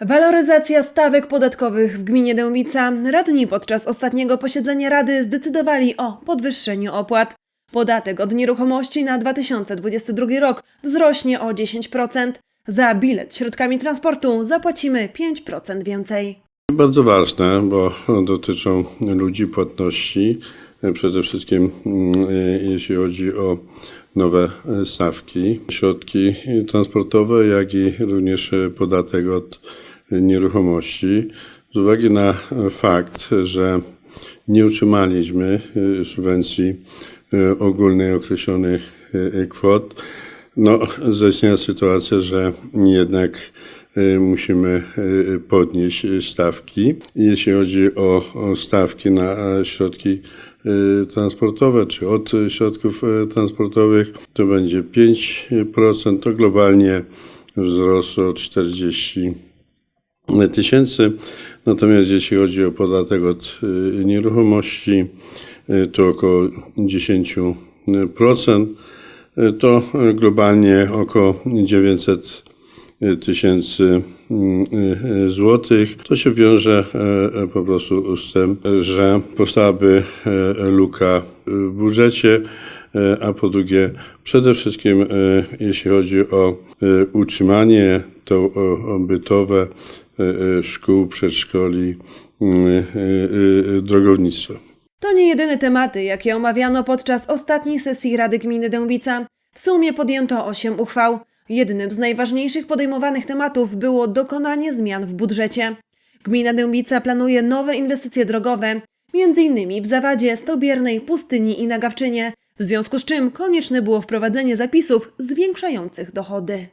Waloryzacja stawek podatkowych w gminie Dębica. Radni podczas ostatniego posiedzenia Rady zdecydowali o podwyższeniu opłat. Podatek od nieruchomości na 2022 rok wzrośnie o 10%. Za bilet środkami transportu zapłacimy 5% więcej. Bardzo ważne, bo dotyczą ludzi, płatności. Przede wszystkim mm, jeśli chodzi o nowe stawki, środki transportowe, jak i również podatek od nieruchomości. Z uwagi na fakt, że nie utrzymaliśmy subwencji ogólnej określonych kwot, no, zaistniała sytuacja, że jednak musimy y, podnieść y, stawki. Jeśli chodzi o, stawki na e, środki y, transportowe, czy od y, środków y, transportowych, to będzie 5%, to globalnie wzrost o 40 tysięcy. Natomiast jeśli chodzi o podatek od y, nieruchomości, y, to około 10%. Y, To y, globalnie około 900 tysięcy y, y, złotych. To się wiąże y, y, po prostu z tym, że powstałaby y, luka w budżecie, a po drugie przede wszystkim jeśli chodzi o utrzymanie to bytowe szkół, przedszkoli, y, drogownictwa. To nie jedyne tematy, jakie omawiano podczas ostatniej sesji Rady Gminy Dębica. W sumie podjęto 8 uchwał. Jednym z najważniejszych podejmowanych tematów było dokonanie zmian w budżecie. Gmina Dębica planuje nowe inwestycje drogowe, m.in. w Zawadzie, Stobiernej, Pustyni i Nagawczynie, w związku z czym konieczne było wprowadzenie zapisów zwiększających dochody.